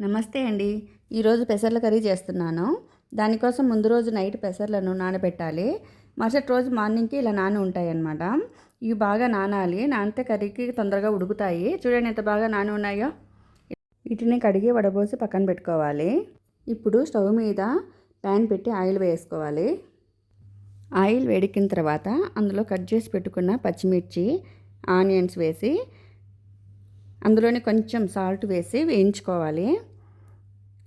నమస్తే అండి. ఈరోజు పెసర్ల కర్రీ చేస్తున్నాను. దానికోసం ముందు రోజు నైట్ పెసర్లను నానబెట్టాలి. మరుసటి రోజు మార్నింగ్కి ఇలా నాని ఉంటాయి అన్నమాట ఇవి బాగా నానాలి. నానితే కర్రీకి తొందరగా ఉడుకుతాయి. చూడండి ఎంత బాగా నాని ఉన్నాయో. వీటిని కడిగి వడబోసి పక్కన పెట్టుకోవాలి. ఇప్పుడు స్టవ్ మీద ప్యాన్ పెట్టి ఆయిల్ వేసుకోవాలి. ఆయిల్ వేడికిన తర్వాత అందులో కట్ చేసి పెట్టుకున్న పచ్చిమిర్చి ఆనియన్స్ వేసి అందులోనే కొంచెం సాల్ట్ వేసి వేయించుకోవాలి.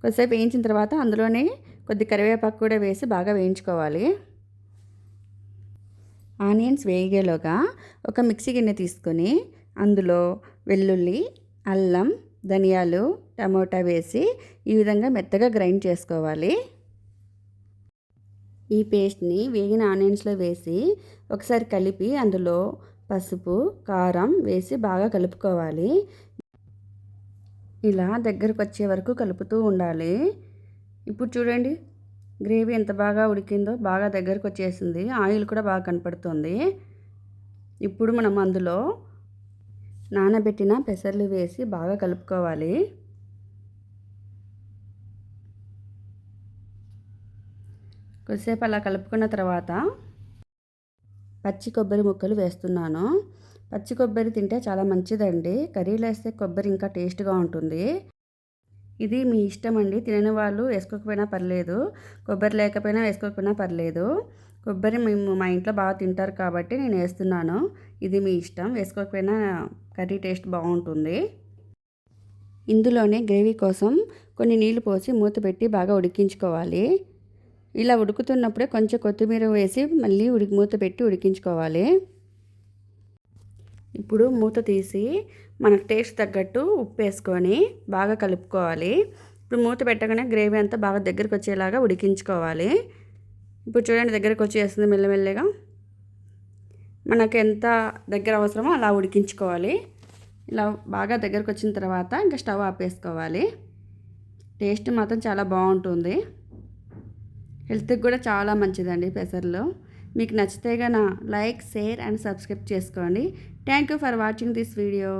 కొద్దిసేపు వేయించిన తర్వాత అందులోనే కొద్ది కరివేపాకు కూడా వేసి బాగా వేయించుకోవాలి. ఆనియన్స్ వేగేలోగా ఒక మిక్సీ గిన్నె తీసుకొని అందులో వెల్లుల్లి అల్లం ధనియాలు టమోటా వేసి ఈ విధంగా మెత్తగా గ్రైండ్ చేసుకోవాలి. ఈ పేస్ట్ని వేగిన ఆనియన్స్లో వేసి ఒకసారి కలిపి అందులో పసుపు కారం వేసి బాగా కలుపుకోవాలి. ఇలా దగ్గరకు వచ్చే వరకు కలుపుతూ ఉండాలి. ఇప్పుడు చూడండి గ్రేవీ ఎంత బాగా ఉడికిందో బాగా దగ్గరకు వచ్చేసింది. ఆయిల్ కూడా బాగా కనపడుతుంది. ఇప్పుడు మనం అందులో నానబెట్టిన పెసర్లు వేసి బాగా కలుపుకోవాలి. కొద్దిసేపు అలా కలుపుకున్న తర్వాత పచ్చి కొబ్బరి ముక్కలు వేస్తున్నాను. పచ్చి కొబ్బరి తింటే చాలా మంచిదండి. కర్రీలో వేస్తే కొబ్బరి ఇంకా టేస్ట్గా ఉంటుంది. ఇది మీ ఇష్టం అండి. తినని వాళ్ళు వేసుకోకపోయినా పర్లేదు. కొబ్బరి లేకపోయినా వేసుకోకపోయినా పర్లేదు. కొబ్బరి మేము మా ఇంట్లో బాగా తింటారు కాబట్టి నేను వేస్తున్నాను. ఇది మీ ఇష్టం. వేసుకోకపోయినా కర్రీ టేస్ట్ బాగుంటుంది. ఇందులోనే గ్రేవీ కోసం కొన్ని నీళ్ళు పోసి మూత పెట్టి బాగా ఉడికించుకోవాలి. ఇలా ఉడుకుతున్నప్పుడే కొంచెం కొత్తిమీర వేసి మళ్ళీ ఉడికి మూత పెట్టి ఉడికించుకోవాలి. ఇప్పుడు మూత తీసి మనకు టేస్ట్ తగ్గట్టు ఉప్పు వేసుకొని బాగా కలుపుకోవాలి. ఇప్పుడు మూత పెట్టగానే గ్రేవీ అంతా బాగా దగ్గరకు వచ్చేలాగా ఉడికించుకోవాలి. ఇప్పుడు చూడండి దగ్గరకు వచ్చేస్తుంది మెల్లమెల్లగా. మనకు ఎంత దగ్గర అవసరమో అలా ఉడికించుకోవాలి. ఇలా బాగా దగ్గరకు వచ్చిన తర్వాత ఇంకా స్టవ్ ఆపేసుకోవాలి. టేస్ట్ మాత్రం చాలా బాగుంటుంది. హెల్త్కి కూడా చాలా మంచిదండి పెసర్లో. మీకు నచ్చితే గన లైక్ షేర్ అండ్ సబ్స్క్రైబ్ చేసుకోండి. Thank you for watching this video.